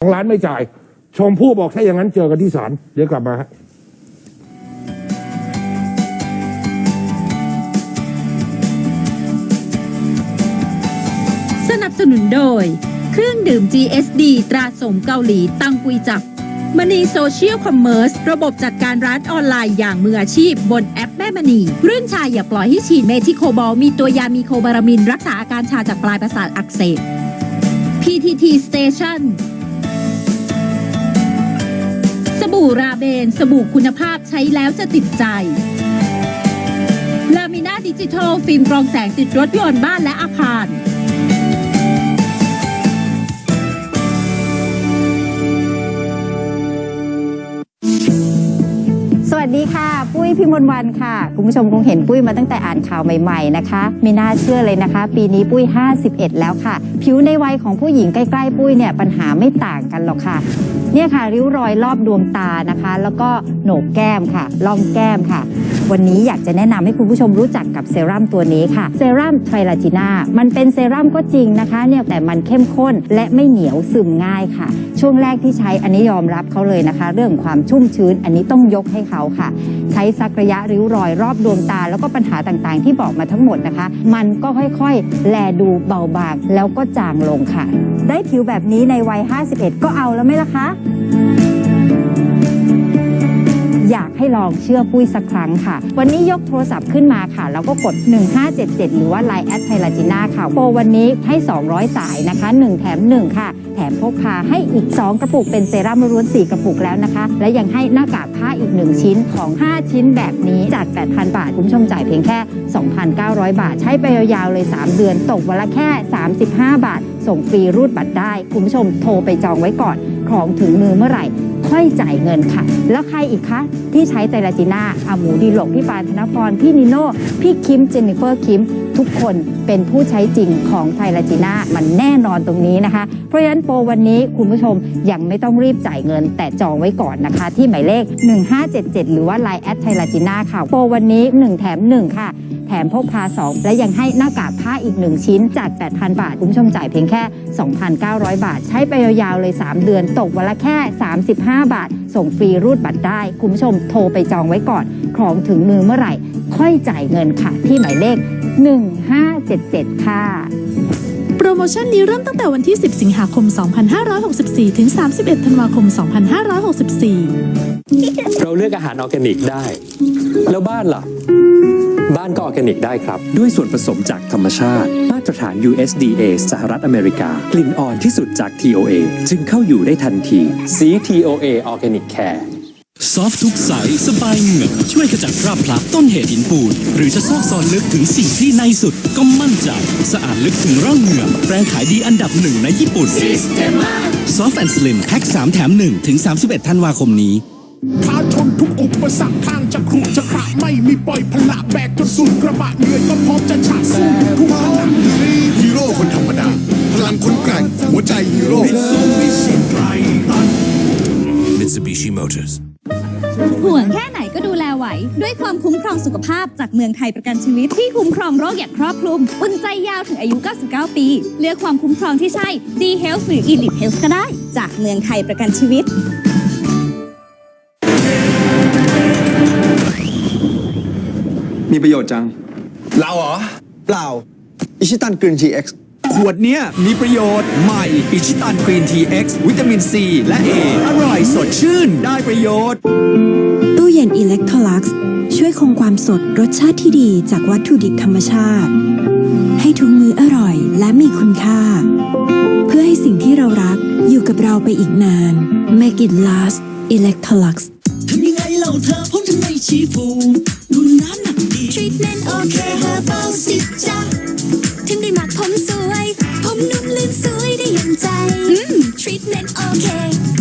ของร้านไม่จ่าย ชมพู่บอกถ้าอย่างนั้นเจอกันที่ศาลเดี๋ยวกลับมาฮะสนับสนุนโดย เครื่องดื่ม GSD ตราสมเกาหลีตังกุยจับมณีโซเชียลคอมเมอร์สระบบจัดการร้านออนไลน์อย่างมืออาชีพบนแอปแม่มณีรื่นชาอย่าปล่อยให้ฉีดเมทิโคบอล มีตัวยามีโคบารามิน รักษาอาการชาจากปลายประสาทอักเสบ PTT Station บู่ราเบน สบู่คุณภาพใช้แล้วจะติดใจ ลามิน่าดิจิทัล ฟิล์มกรองแสงติดรถยนต์บ้านและอาคารสวัสดีค่ะ ปุ้ยพิมลวันค่ะ คุณผู้ชมคงเห็นปุ้ยมาตั้งแต่อ่านข่าวใหม่ๆนะคะ ไม่น่าเชื่อเลยนะคะ ปีนี้ปุ้ย 51 แล้วค่ะ ผิวในวัยของผู้หญิงใกล้ ๆ ปุ้ยเนี่ยปัญหาไม่ต่างกันหรอกค่ะ เนี่ยค่ะ ริ้วรอยรอบดวงตานะคะ แล้วก็โหนกแก้มค่ะล่องแก้มค่ะ วันนี้อยากจะแนะนำให้คุณผู้ชมรู้จักกับเซรั่มตัวนี้ค่ะ เซรั่มไทรลาจิน่ามันเป็นเซรั่มก็จริงนะคะเนี่ยแต่มันเข้มข้นและไม่เหนียวซึมง่ายค่ะ ช่วงแรกที่ใช้อันนี้ยอมรับเขาเลยนะคะ เรื่องความชุ่มชื้นอันนี้ต้องยกให้เขาค่ะ ใช้ซักระยะริ้วรอยรอบดวงตา แล้วก็ปัญหาต่างๆ ที่บอกมาทั้งหมดนะคะ มันก็ค่อยๆ แลดูเบาบางแล้วก็จางลงค่ะ ได้ผิวแบบนี้ในวัย 51 ก็เอาแล้วไหมล่ะคะ嗯。 อยากให้ลองเชื่อปุ้ยสักครั้งค่ะ วันนี้ยกโทรศัพท์ขึ้นมาค่ะ แล้วก็กด 1577 หรือว่า Line แอดไทลาจิน่าค่ะโปรวันนี้ให้ 200 สายนะคะ 1 แถม 1 ค่ะ แถมพกพาให้อีก 2 กระปุกเป็นเซรั่มล้วน4 กระปุกแล้วนะคะ และยังให้หน้ากากผ้าอีก 1 ชิ้นของ 5 ชิ้นแบบนี้จาก 8,000 บาทคุณผู้ชมจ่ายเพียงแค่ 2,900 บาท ใช้ไปยาวๆเลย 3 เดือน ตกวันละแค่ 35 บาท ส่งฟรีรูดบัตรได้คุณผู้ชมโทรไปจองไว้ก่อน ของถึงมือเมื่อไหร่ ค่อยจ่ายเงินค่ะ แล้วใครอีกคะ ที่ใช้ไตรลาจีน่าอาหมูดีหลกพี่ปานธนพรพี่นิโน่พี่คิมเจนนิเฟอร์คิม ทุกคนเป็นผู้ใช้จริงของไทรลาจีน่ามันแน่นอนตรงนี้นะคะ เพราะฉะนั้นโปรวันนี้คุณผู้ชมยังไม่ต้องรีบจ่ายเงิน แต่จองไว้ก่อนนะคะ ที่หมายเลข 1577 หรือว่า Line แอดไทรลาจีน่าค่ะโปรวันนี้ 1 แถม 1 ค่ะ แถมพกพา 2 และยังให้หน้ากากผ้าอีก 1 ชิ้นจาก8,000 บาท คุณผู้ชมจ่ายเพียงแค่ 2,900 บาท ใช้ไปยาวๆเลย 3 เดือนตกวันละแค่ 35 บาท ส่งฟรีรูดบัตรได้ คุณผู้ชมโทรไปจองไว้ก่อน ของถึงมือเมื่อไหร่ ค่อยจ่ายเงินค่ะ ที่หมายเลข 1577 ค่ะโปรโมชั่นนี้เริ่มตั้งแต่วันที่ 10 สิงหาคม 2564 ถึง 31 ธันวาคม 2564 เราเลือกอาหารออร์แกนิกได้ แล้วบ้านล่ะ บ้านก็ออร์แกนิกได้ครับ ด้วยส่วนผสมจากธรรมชาติ มาตรฐาน USDA สหรัฐอเมริกา กลิ่นอ่อนที่สุดจาก TOA จึงเข้าอยู่ได้ทันที CTOA Organic Care ซอฟทุกใสสบายเหงือกช่วยขจัดคราบพลับต้นเหตุหินปูน หรือจะซอกซอนลึกถึงสิ่งที่ในสุดก็มั่นใจ สะอาดลึกถึงร่องเหงือกแปรงขายดีอันดับหนึ่งในญี่ปุ่นซอฟแอนด์สลิมแพ็ค3 แถม 1 ถึง 31 ธันวาคมนี้ท้าชนทุกอุ ปสรรคทางจะขรุจะขระไม่มีปล่อยพละแบกจนสุดกระบะเหนื่อยก็พร้อมจะฉะสู้ทุกขณะฮีโร่คนธรรมดา พลังคนแกร่งหัวใจฮีโร่ Mitsubishi Motors ห่วงแค่ไหนก็ดูแลไหว ด้วยความคุ้มครองสุขภาพจากเมืองไทยประกันชีวิต ที่คุ้มครองโรคอย่างครอบคลุมอุ่นใจยาวถึงอายุ 99 ปี เลือกความคุ้มครองที่ใช่ D Health หรือ Elite Health ก็ได้ จากเมืองไทยประกันชีวิต มีประโยชน์จัง เราเหรอ เปล่า อิชิตันกรีนทีเอ็กซ์ขวดเนี้ยมีประโยชน์ใหม่ อิชิตันกรีนทีเอ็กซ์วิตามินซีและ A อร่อยสดชื่นได้ประโยชน์ ตู้เย็นอิเล็กโทรลักซ์ช่วยคงความสดรสชาติที่ดีจากวัตถุดิบธรรมชาติ ให้ทุกมื้ออร่อยและมีคุณค่า เพื่อให้สิ่งที่เรารักอยู่กับเราไปอีกนาน Make it last Electrolux ทำยังไงเล่าเธอผมทำไมชีฟูดูน้ำหนักดี Treatment โอเค Herbal สิจ้าถึงได้หมักผมสวย ผมนุ่มลื่นสวยได้อย่างใจอืม Treatment โอเค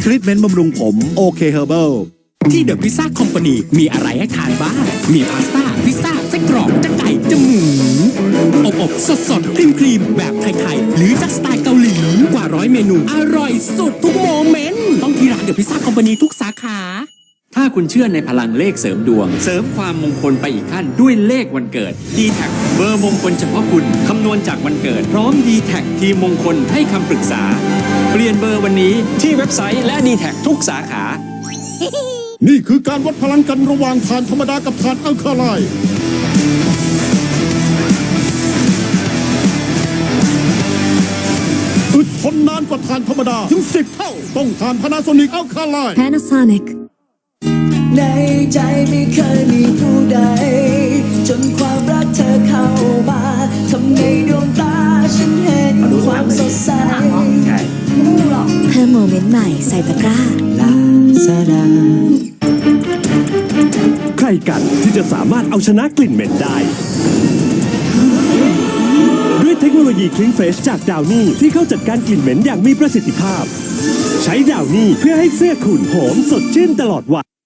ทรีทเมนต์บำรุงผมโอเคเฮอร์เบิลที่เดอะพิซซ่าคอมพานีมีอะไรให้ทานบ้าง มีพาสต้า พิซซ่า ไส้กรอกจะไก่จะหมูอบอบสดสดครีมครีมแบบไทย ๆ หรือจะสไตล์เกาหลี กว่าร้อยเมนู อร่อยสุดทุกโมเมนต์ ต้องที่ร้านเดอะพิซซ่าคอมพานีทุกสาขา ถ้าคุณเชื่อในพลังเลขเสริมดวง เสริมความมงคลไปอีกขั้นด้วยเลขวันเกิด d t แทเบอร์มงคลเฉพาะคุณ คำนวณจากวันเกิด พร้อม d t แททีมมงคลให้คำปรึกษา เปลี่ยนเบอร์วันนี้ที่เว็บไซต์และ d t แททุกสาขา นี่คือการวัดพลังกันระหว่างฐานธรรมดากับฐานอัลคาไลน์อึดทนนานกว่าฐานธรรมดาถึง 10 เท่า ต้องฐานพานาโซนิกอัลคาไลน์ Panasonic ในใจไม่เคยมีผู้ใด จนความรักเธอเข้ามาทำให้ดวงตาฉันเห็นความสดใสเพิ่มโมเมนต์ใหม่ใส่ตะกร้าลาซาดาใครกันที่จะสามารถเอาชนะกลิ่นเหม็นได้ ด้วยเทคโนโลยีคลิงเฟรชจากดาวนี่ที่เข้าจัดการกลิ่นเหม็นอย่างมีประสิทธิภาพ ใช้ดาวนี่เพื่อให้เสื้อคุณหอมสดชื่นตลอดวัน